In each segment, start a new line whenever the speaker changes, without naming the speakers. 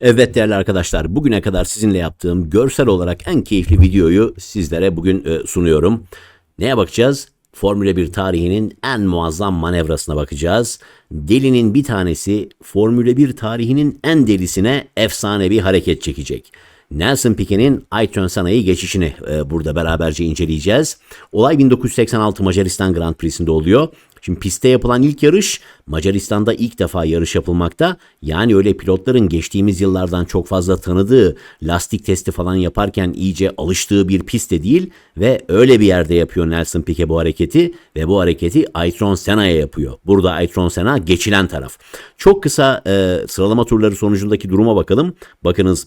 Evet değerli arkadaşlar bugüne kadar sizinle yaptığım görsel olarak en keyifli videoyu sizlere bugün e, sunuyorum. Neye bakacağız? Formula 1 tarihinin en muazzam manevrasına bakacağız. Delinin bir tanesi Formula 1 tarihinin en delisine efsane bir hareket çekecek. Nelson Piquet'in Aytun Sena'yı geçişini e, burada beraberce inceleyeceğiz. Olay 1986 Macaristan Grand Prix'sinde oluyor. Şimdi pistte yapılan ilk yarış Macaristan'da ilk defa yarış yapılmakta. Yani öyle pilotların geçtiğimiz yıllardan çok fazla tanıdığı lastik testi falan yaparken iyice alıştığı bir pist de değil ve öyle bir yerde yapıyor Nelson Piquet bu hareketi ve bu hareketi Aytron Senna'ya yapıyor. Burada Aytron Senna geçilen taraf. Çok kısa e, sıralama turları sonucundaki duruma bakalım. Bakınız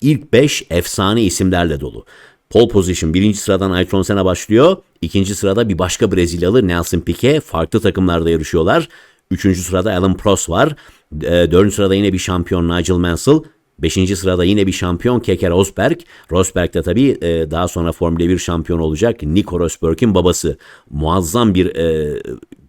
İlk 5 efsane isimlerle dolu. Pole position birinci sıradan Ayrton Senna başlıyor. İkinci sırada bir başka Brezilyalı Nelson Piquet. Farklı takımlarda yarışıyorlar. Üçüncü sırada Alan Prost var. E, dördüncü sırada yine bir şampiyon Nigel Mansell. Beşinci sırada yine bir şampiyon Keke Rosberg. Rosberg de tabii e, daha sonra Formula 1 şampiyon olacak Nico Rosberg'in babası. Muazzam bir e,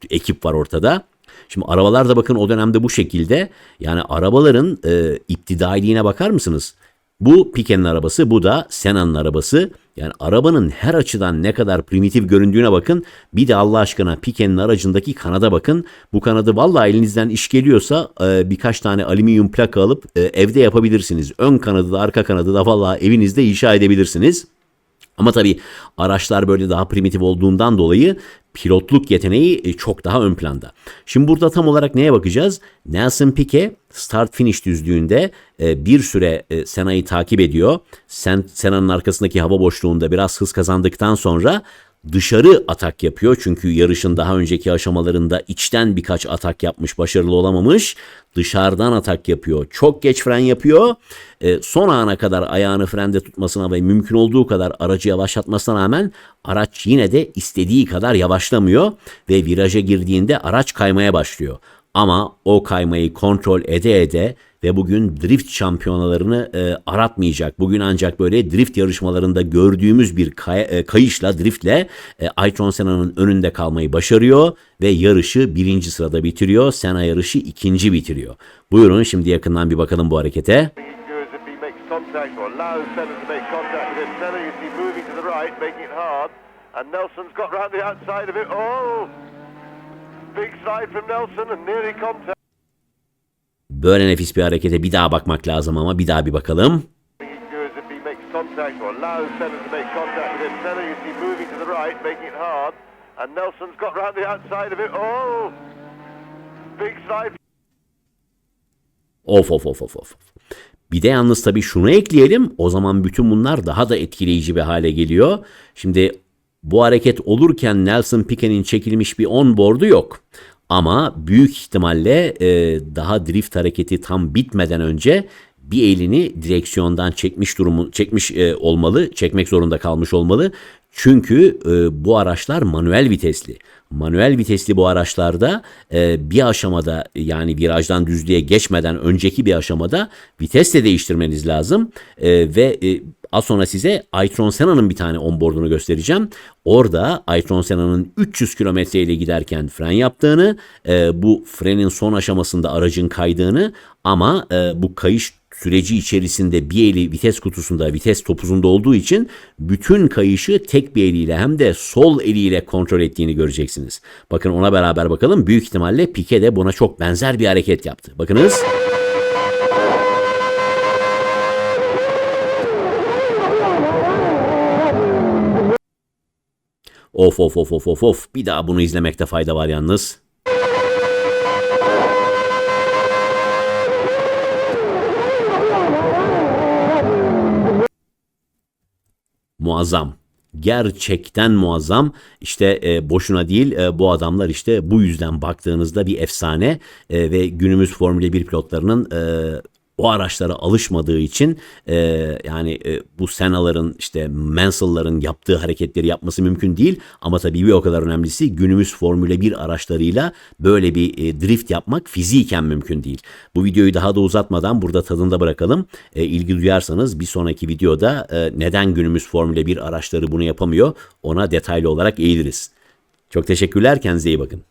ekip var ortada. Şimdi arabalar da bakın o dönemde bu şekilde. Yani arabaların e, iptidailiğine bakar mısınız? Bu Piquet'in arabası, bu da Senna'nın arabası. Yani arabanın her açıdan ne kadar primitif göründüğüne bakın. Bir de Allah aşkına Piquet'in aracındaki kanada bakın. Bu kanadı vallahi elinizden iş geliyorsa e, birkaç tane alüminyum plaka alıp e, evde yapabilirsiniz. Ön kanadı da arka kanadı da vallahi evinizde inşa edebilirsiniz. Ama tabii araçlar böyle daha primitif olduğundan dolayı pilotluk yeteneği e, çok daha ön planda. Şimdi burada tam olarak neye bakacağız? Nelson Piquet start finish düzlüğünde e, bir süre e, Senna'yı takip ediyor. Sen Senna'nın arkasındaki hava boşluğunda biraz hız kazandıktan sonra dışarı atak yapıyor. Çünkü yarışın daha önceki aşamalarında içten birkaç atak yapmış, başarılı olamamış. Dışarıdan atak yapıyor. Çok geç fren yapıyor. E, son ana kadar ayağını frende tutmasına ve mümkün olduğu kadar aracı yavaşlatmasına rağmen araç yine de istediği kadar yavaşlamıyor ve viraja girdiğinde araç kaymaya başlıyor. Ama o kaymayı kontrol ede ede ve bugün drift şampiyonalarını e, aratmayacak. Bugün ancak böyle drift yarışmalarında gördüğümüz bir kay- e, kayışla, driftle e, Aytron Senna'nın önünde kalmayı başarıyor ve yarışı birinci sırada bitiriyor. Senna yarışı ikinci bitiriyor. Buyurun şimdi yakından bir bakalım bu harekete. Böyle nefis bir harekete bir daha bakmak lazım ama bir daha bir bakalım.
Oh!
Of of of of of. Bir de yalnız tabii şunu ekleyelim. O zaman bütün bunlar daha da etkileyici bir hale geliyor. Şimdi bu hareket olurken Nelson Piquet'in çekilmiş bir onboard'u yok. Ama büyük ihtimalle e, daha drift hareketi tam bitmeden önce bir elini direksiyondan çekmiş durumu çekmiş e, olmalı, çekmek zorunda kalmış olmalı. Çünkü e, bu araçlar manuel vitesli. Manuel vitesli bu araçlarda e, bir aşamada yani virajdan düzlüğe geçmeden önceki bir aşamada vites de değiştirmeniz lazım. E, ve e, az sonra size Aytron Senna'nın bir tane onboard'unu göstereceğim. Orada Aytron Senna'nın 300 kilometre ile giderken fren yaptığını, e, bu frenin son aşamasında aracın kaydığını ama e, bu kayış süreci içerisinde bir eli vites kutusunda, vites topuzunda olduğu için bütün kayışı tek bir eliyle hem de sol eliyle kontrol ettiğini göreceksiniz. Bakın ona beraber bakalım. Büyük ihtimalle Piquet de buna çok benzer bir hareket yaptı. Bakınız. Of of of of of of. Bir daha bunu izlemekte fayda var yalnız. Muazzam. Gerçekten muazzam. İşte e, boşuna değil e, bu adamlar işte bu yüzden baktığınızda bir efsane e, ve günümüz Formula 1 pilotlarının e, o araçlara alışmadığı için e, yani e, bu Senna'ların işte Mansell'ların yaptığı hareketleri yapması mümkün değil. Ama tabii bir o kadar önemlisi günümüz Formula 1 araçlarıyla böyle bir e, drift yapmak fiziken mümkün değil. Bu videoyu daha da uzatmadan burada tadında bırakalım. E, ilgi duyarsanız bir sonraki videoda e, neden günümüz Formula 1 araçları bunu yapamıyor ona detaylı olarak eğiliriz. Çok teşekkürler kendinize iyi bakın.